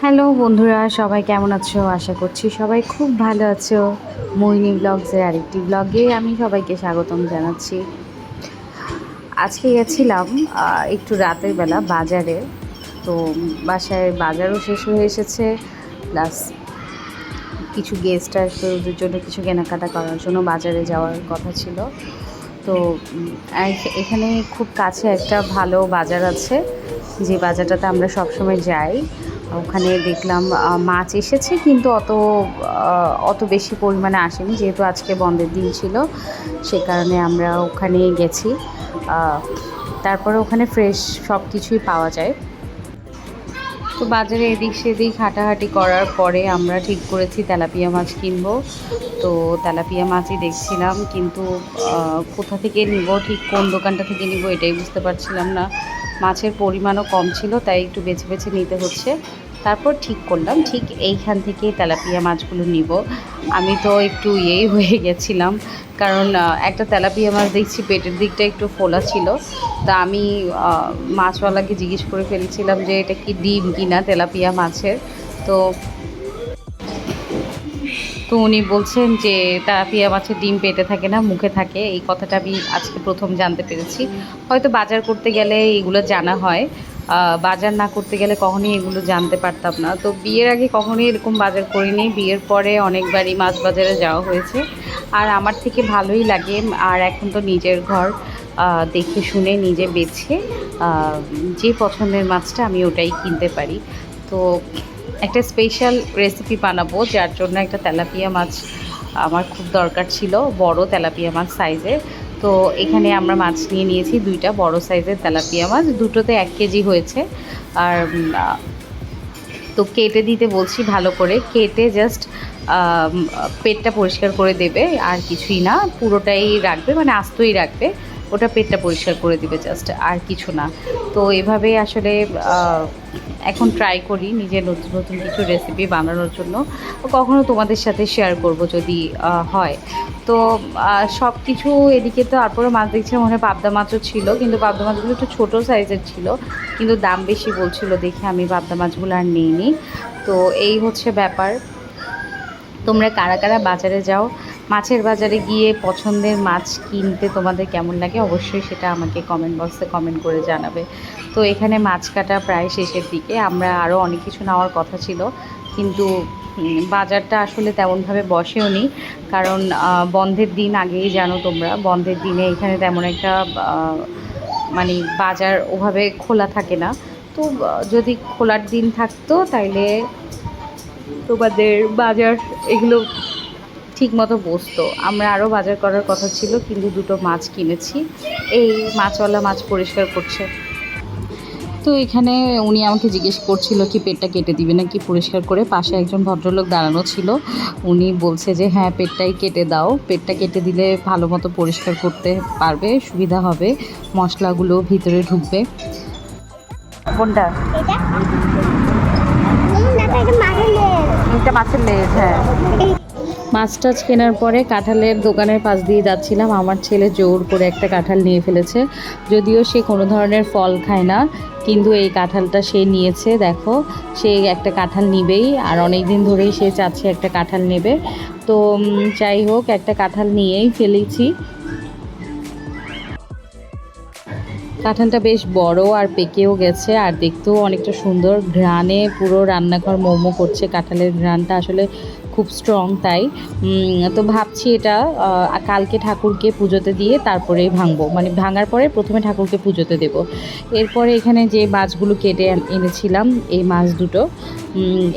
Hello বন্ধুরা, সবাই কেমন আছো? আশা করছি সবাই খুব ভালো আছো। মোহিনী ব্লগসের আরেকটি ব্লগে আমি সবাইকে স্বাগতম জানাচ্ছি। আজকে গেছিলাম একটু রাতের বেলা বাজারে। তো বাসায় বাজারও শেষ হয়ে এসেছে, প্লাস কিছু গেস্ট আসবে জন্য কিছু কেনাকাটা করার জন্য বাজারে যাওয়ার কথা ছিল। তো এখানে খুব কাছে একটা ভালো বাজার আছে, যে বাজারটাতে আমরা সবসময় যাই। ওখানে দেখলাম মাছ এসেছে কিন্তু অত অত বেশি পরিমাণে আসেনি। যেহেতু আজকে বন্ধের দিন ছিল, সে কারণে আমরা ওখানে গেছি। তারপরে ওখানে ফ্রেশ সব কিছুই পাওয়া যায়। তো বাজারে এদিক সেদিক হাঁটাহাঁটি করার পরে আমরা ঠিক করেছি, তেলাপিয়া মাছ কিনবো। তো তেলাপিয়া মাছই দেখছিলাম, কিন্তু কোথা থেকে নিব, ঠিক কোন দোকানটা থেকে নিব এটাই বুঝতে পারছিলাম না। মাছের পরিমাণও কম ছিল, তাই একটু বেছে বেছে নিতে হচ্ছে। তারপর ঠিক করলাম, ঠিক এইখান থেকেই তেলাপিয়া মাছগুলো নিব। আমি তো একটু ইয়েই হয়ে গেছিলাম, কারণ একটা তেলাপিয়া মাছ দেখছি পেটের দিকটা একটু ফোলা ছিল। তা আমি মাছওয়ালাকে জিজ্ঞেস করে ফেলেছিলাম যে এটা কি ডিম কিনা তেলাপিয়া মাছের। তো তো উনি বলছেন যে তেলাপিয়া মাছের ডিম পেটে থাকে না, মুখে থাকে। এই কথাটা আমি আজকে প্রথম জানতে পেরেছি। হয়তো বাজার করতে গেলে এগুলো জানা হয়। বাজার না করতে গেলে কখনোই এগুলো জানতে পারতাম না। তো বিয়ের আগে কখনোই এরকম বাজার করিনি। বিয়ের পরে অনেকবারই মাছ বাজারে যাওয়া হয়েছে। আর আমার থেকে ভালোই লাগে। আর এখন তো নিজের ঘর দেখে শুনে নিজে বেছে যে পছন্দের মাছটা আমি ওটাই কিনতে পারি। তো একটা স্পেশাল রেসিপি বানাবো, যার জন্য একটা তেলাপিয়া মাছ আমার খুব দরকার ছিল, বড় তেলাপিয়া মাছ সাইজের তো এখানে আমরা মাছ নিয়ে নিয়েছি দুইটা, বড় সাইজের তেলাপিয়া মাছ, দুটোতে এক কেজি হয়েছে। আর, তো কেটে দিতে বলছি ভালো করে, কেটে জাস্ট পেটটা পরিষ্কার করে দেবে, আর কিছুই না, পুরোটাই রাখবে মানে আস্তই রাখবে, ওটা পেটটা পরিষ্কার করে দিবে জাস্ট আর কিছু না। তো এভাবে আসলে এখন ট্রাই করি নিজের নতুন নতুন কিছু রেসিপি বানানোর জন্য। কখনো তোমাদের সাথে শেয়ার করব যদি হয়। তো সব কিছু এদিকে তো তারপরে মাছ দেখছি মনে হয় পাবদা মাছও ছিল, কিন্তু পাবদা মাছগুলো একটু ছোটো সাইজের ছিল, কিন্তু দাম বেশি বলছিল দেখে আমি পাবদা মাছগুলো আর নিইনি। তো এই হচ্ছে ব্যাপার। তোমরা কারা কারা বাজারে যাও, মাছের বাজারে গিয়ে পছন্দের মাছ কিনতে তোমাদের কেমন লাগে অবশ্যই সেটা আমাকে কমেন্ট বক্সে কমেন্ট করে জানাবে। তো এখানে মাছ কাটা প্রায় শেষের দিকে। আমরা আরও অনেক কিছু নেওয়ার কথা ছিল। কিন্তু বাজারটা আসলে তেমনভাবে বসেও নি। কারণ বন্ধের দিন আগেই জানো তোমরা। বন্ধের দিনে এখানে তেমন একটা মানে বাজার ওভাবে খোলা থাকে না। তো যদি খোলার দিন থাকতো তাইলে তোমাদের বাজার এগুলো ঠিক মতো বসতো। আমরা আরও বাজার করার কথা ছিল, কিন্তু দুটো মাছ কিনেছি। এই মাছওয়ালা মাছ পরিষ্কার করছে। তো এখানে উনি আমাকে জিজ্ঞেস করছিল কি পেটটা কেটে দিবে নাকি পরিষ্কার করে পাশে একজন ভদ্রলোক দাঁড়ানো ছিল। উনি বলছে যে হ্যাঁ পেটটাই কেটে দাও। পেটটা কেটে দিলে ভালো মতো পরিষ্কার করতে পারবে সুবিধা হবে। মশলাগুলো ভিতরে ঢুকবে। কোনটা? এটা? মাছের লেজ। হ্যাঁ। মাছ টাছ কেনার পরে কাঁঠালের দোকানের পাশ দিয়ে যাচ্ছিলাম। আমার ছেলে জোর করে একটা কাঁঠাল নিয়ে ফেলেছে। যদিও সে কোনো ধরনের ফল খায় না, কিন্তু এই কাঁঠালটা সে নিয়েছে। দেখো, সে একটা কাঁঠাল নিবেই, আর অনেক দিন ধরেই সে চাচ্ছে একটা কাঁঠাল নেবে। তো যাই হোক, একটা কাঁঠাল নিয়েই ফেলেছি। কাঁঠালটা বেশ বড় আর পেকেও গেছে, আর দেখতেও অনেকটা সুন্দর। ঘ্রাণে পুরো রান্নাঘর মোমো করছে কাঁঠালের ঘ্রাণটা। আসলে খুব স্ট্রং তাই। তো ভাবছি এটা কালকে ঠাকুরকে পুজোতে দিয়ে তারপরে ভাঙবো। মানে ভাঙার পরে প্রথমে ঠাকুরকে পুজোতে দেব। এরপরে এখানে যে মাছগুলো কেটে এনেছিলাম, এই মাছ দুটো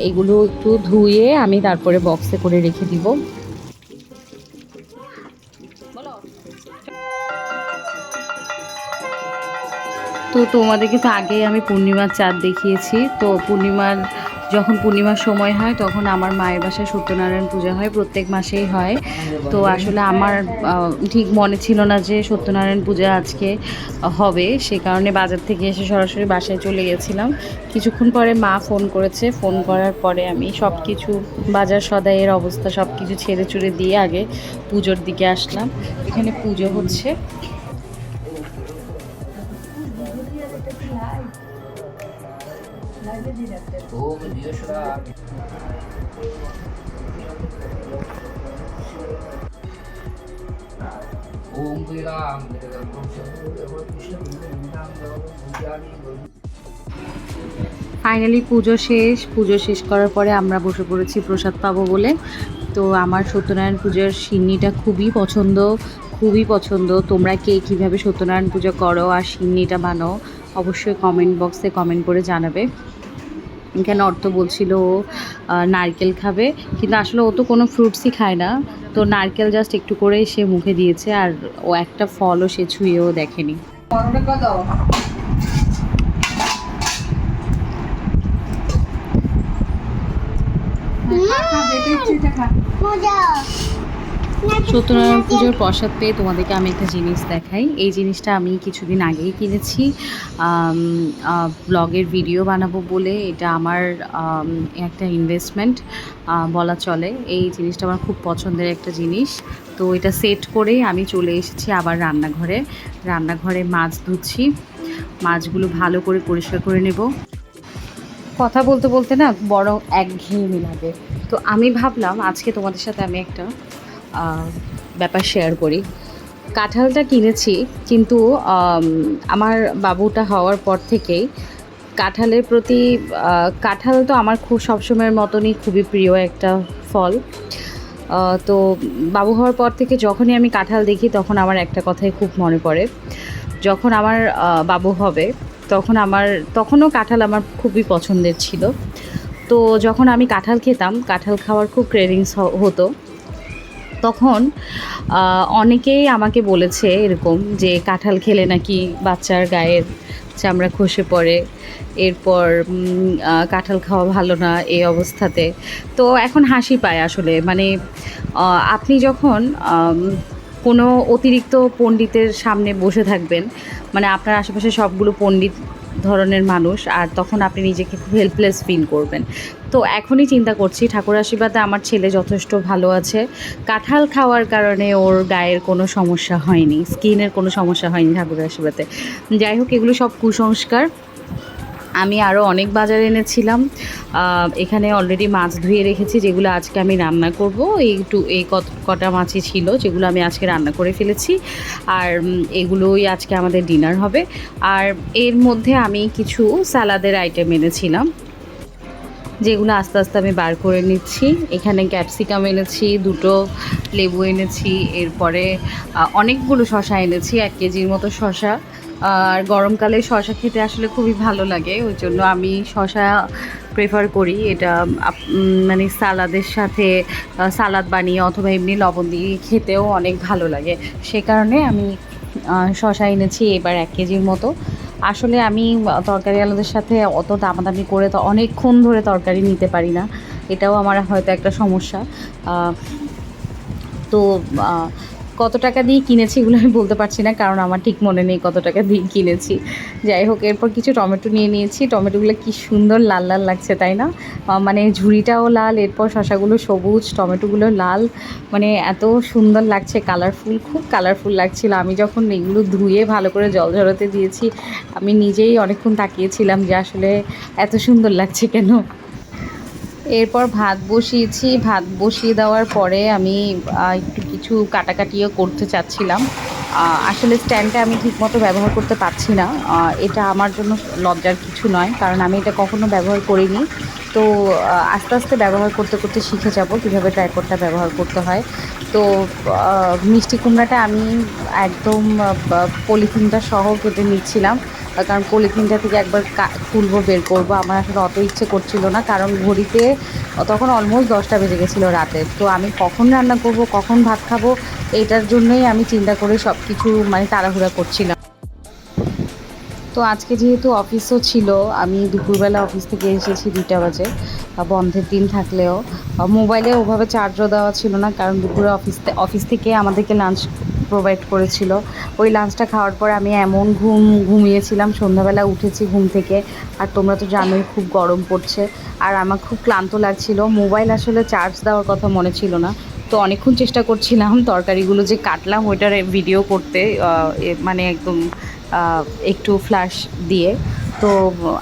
এগুলো একটু ধুয়ে আমি তারপরে বক্সে করে রেখে দিব। তো তোমাদেরকে তো আগেই আমি পূর্ণিমার চাঁদ দেখিয়েছি। তো পূর্ণিমার যখন পূর্ণিমার সময় হয়, তখন আমার মায়ের বাসায় সত্যনারায়ণ পূজা হয়, প্রত্যেক মাসেই হয়। তো আসলে আমার ঠিক মনে ছিল না যে সত্যনারায়ণ পূজা আজকে হবে। সে কারণে বাজার থেকে এসে সরাসরি বাসায় চলে গেছিলাম। কিছুক্ষণ পরে মা ফোন করেছে। ফোন করার পরে আমি সব কিছু বাজার সদাইয়ের অবস্থা সব কিছু ছেড়ে চুড়ে দিয়ে আগে পুজোর দিকে আসলাম। এখানে পুজো হচ্ছে। ओम दियोशरा ओम श्रीराम ফাইনালি পুজো শেষ পুজো শেষ করার পরে আমরা বসে পড়েছি প্রসাদ পাবো বলে তো আমার সত্যনারায়ণ পুজোর সিন্নিটা খুবই পছন্দ খুবই পছন্দ তোমরা কে কীভাবে সত্যনারায়ণ পুজো করো আর সিন্নিটা বানাও অবশ্যই কমেন্ট বক্সে কমেন্ট করে জানাবে এখানে অর্থ বলছিল ও নারকেল খাবে। কিন্তু আসলে ও তো কোনো ফ্রুটসই খায় না। তো নারকেল জাস্ট একটু করে সে মুখে দিয়েছে আর ও একটা ফলও সে ছুঁয়েও দেখেনি। সত্যনারায়ণ পুজোর প্রসাদ পেয়ে তোমাদেরকে আমি একটা জিনিস দেখাই। এই জিনিসটা আমি কিছুদিন আগেই কিনেছি। ব্লগের ভিডিও বানাবো বলে এটা আমার একটা ইনভেস্টমেন্ট বলা চলে। এই জিনিসটা আমার খুব পছন্দের একটা জিনিস। তো এটা সেট করেই আমি চলে এসেছি আবার রান্নাঘরে। রান্নাঘরে মাছ ধুচ্ছি। মাছগুলো ভালো করে পরিষ্কার করে নেব। কথা বলতে বলতে না বড় একঘেয়েমি লাগে। তো আমি ভাবলাম আজকে তোমাদের সাথে আমি একটা ব্যাপার শেয়ার করি। কাঁঠালটা কিনেছি, কিন্তু আমার বাবুটা হওয়ার পর থেকেই কাঁঠালের প্রতি কাঁঠাল তো আমার খুব সবসময়ের মতনই খুবই প্রিয় একটা ফল। তো বাবু হওয়ার পর থেকে যখনই আমি কাঁঠাল দেখি, তখন আমার একটা কথাই খুব মনে পড়ে। যখন আমার বাবু হবে, তখন আমার, তখনও কাঁঠাল আমার খুবই পছন্দের ছিল। তো যখন আমি কাঁঠাল খেতাম, কাঁঠাল খাওয়ার খুব ক্রেভিংস হতো। তখন অনেকেই আমাকে বলেছে এরকম যে কাঁঠাল খেলে নাকি বাচ্চার গায়ের চামড়া খসে পড়ে, এরপর কাঁঠাল খাওয়া ভালো না এই অবস্থাতে। তো এখন হাসি পায় আসলে। মানে আপনি যখন কোনো অতিরিক্ত পণ্ডিতের সামনে বসে থাকবেন মানে আপনার আশেপাশে সবগুলো পণ্ডিত ধরনের মানুষ আর তখন আপনি নিজেকে খুব হেল্পলেস ফিল করবেন। তো এখনই চিন্তা করছি, ঠাকুর আশীর্বাদে আমার ছেলে যথেষ্ট ভালো আছে। কাঁঠাল খাওয়ার কারণে ওর গায়ের কোনো সমস্যা হয়নি স্কিনের কোনো সমস্যা হয়নি ঠাকুর আশীর্বাদে। যাই হোক, এগুলো সব কুসংস্কার। আমি আরও অনেক বাজার এনেছিলাম। এখানে অলরেডি মাছ ধুয়ে রেখেছি, যেগুলো আজকে আমি রান্না করব। একটু এই কত, কটা মাছই ছিল, যেগুলো আমি আজকে রান্না করে ফেলেছি। আর এগুলোই আজকে আমাদের ডিনার হবে। আর এর মধ্যে আমি কিছু স্যালাদের আইটেম এনেছিলাম, যেগুলো আস্তে আস্তে আমি বার করে নিচ্ছি। এখানে ক্যাপসিকাম এনেছি, দুটো লেবু এনেছি, এরপরে অনেকগুলো শশা এনেছি, এক কেজির মতো শশা আর গরমকালে শশা খেতে আসলে খুবই ভালো লাগে, ওই জন্য আমি শশা প্রেফার করি। এটা মানে সালাদের সাথে সালাদ বানিয়ে অথবা এমনি লবণ দিয়ে খেতেও অনেক ভালো লাগে। সে কারণে আমি শশা এনেছি এবার এক কেজির মতো। আসলে আমি তরকারি আলাদের সাথে অত দামাদামি করে তো অনেকক্ষণ ধরে তরকারি নিতে পারি না। এটাও আমার হয়তো একটা সমস্যা। তো কত টাকা দিয়ে কিনেছি এগুলো আমি বলতে পারছি না, কারণ আমার ঠিক মনে নেই কত টাকা দিয়ে কিনেছি। যাই হোক, এরপর কিছু টমেটো নিয়ে নিয়েছি। টমেটোগুলো কি সুন্দর লাল লাল লাগছে, তাই না? মানে ঝুড়িটাও লাল, এরপর শশাগুলো সবুজ, টমেটোগুলো লাল। মানে এত সুন্দর লাগছে, কালারফুল, খুব কালারফুল লাগছিল। আমি যখন এগুলো ধুয়ে ভালো করে জল ঝরাতে দিয়েছি, আমি নিজেই অনেকক্ষণ তাকিয়েছিলাম যে আসলে এত সুন্দর লাগছে কেন? এরপর ভাত বসিয়েছি। ভাত বসিয়ে দেওয়ার পরে আমি একটু কিছু কাটাকাটিও করতে চাচ্ছিলাম। আসলে স্ট্যান্ডটা আমি ঠিকমতো ব্যবহার করতে পারছি না। এটা আমার জন্য লজ্জার কিছু নয়, কারণ আমি এটা কখনো ব্যবহার করিনি। তো আস্তে আস্তে ব্যবহার করতে করতে শিখে যাব কীভাবে ট্রাইপডটা ব্যবহার করতে হয়। তো মিষ্টি কুমড়াটা আমি একদম পলিথিনটা সহ কেটে নিচ্ছিলাম। কারণ পলিথিনটা থেকে একবার খুলবো, বের করব, আমার আসলে অত ইচ্ছে করছিল না, কারণ ঘড়িতে তখন অলমোস্ট দশটা বেজে গেছিল রাতে। তো আমি কখন রান্না করব, কখন ভাত খাব, এটার জন্যই আমি চিন্তা করে সব কিছু মানে তাড়াহুড়া করছিলাম। তো আজকে যেহেতু অফিসও ছিল, আমি দুপুরবেলা অফিস থেকে এসেছি দুটা বাজে বন্ধের দিন থাকলেও। মোবাইলে ওভাবে চার্জও দেওয়া ছিল না, কারণ দুপুরে অফিস অফিস থেকে আমাদেরকে লাঞ্চ প্রোভাইড করেছিল। ওই লাঞ্চটা খাওয়ার পর আমি এমন ঘুম, ঘুমিয়েছিলাম। সন্ধ্যাবেলা উঠেছি ঘুম থেকে। আর তোমরা তো জানোই খুব গরম পড়ছে। আর আমার খুব ক্লান্ত লাগছিল। মোবাইল আসলে চার্জ দেওয়ার কথা মনে ছিল না। তো অনেকক্ষণ চেষ্টা করছিলাম তরকারিগুলো যে কাটলাম ওইটার ভিডিও করতে মানে একদম একটু ফ্ল্যাশ দিয়ে। তো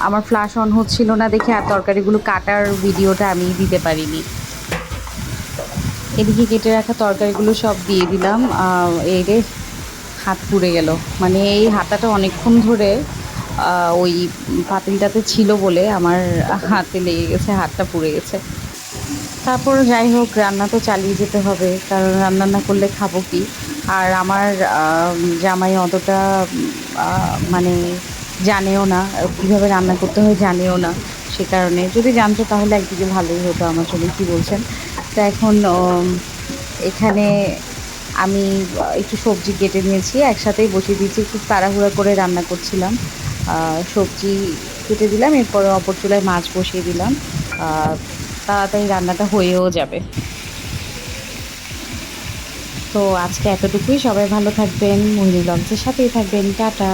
আমার ফ্ল্যাশ অন হচ্ছিল না দেখে আর তরকারিগুলো কাটার ভিডিওটা আমি দিতে পারিনি। এদিকে কেটে রাখা তরকারিগুলো সব দিয়ে দিলাম। এই রে হাত পুড়ে গেল। মানে এই হাতাটা অনেকক্ষণ ধরে ওই পাতিলটাতে ছিল বলে আমার হাতে লেগে গেছে, হাতটা পুড়ে গেছে। তারপর যাই হোক, রান্না তো চালিয়ে যেতে হবে, কারণ রান্না না করলে খাব কি? আর আমার জামাই অতটা মানে জানেও না, কীভাবে রান্না করতে হয় জানেও না, সে কারণে। যদি জানতো তাহলে একদিকে ভালোই হতো আমার জন্য কী বলছেন? তো এখন এখানে আমি একটু সবজি কেটে নিয়েছি, একসাথেই বসিয়ে দিয়েছি খুব তাড়াহুড়া করে রান্না করছিলাম। সবজি কেটে দিলাম, এরপরে অপর চুলায় মাছ বসিয়ে দিলাম। তাড়াতাড়ি রান্নাটা হয়েও যাবে। তো আজকে এতটুকুই, সবাই ভালো থাকবেন মহিনী ব্লগসের সাথেই থাকবেন, টাটা।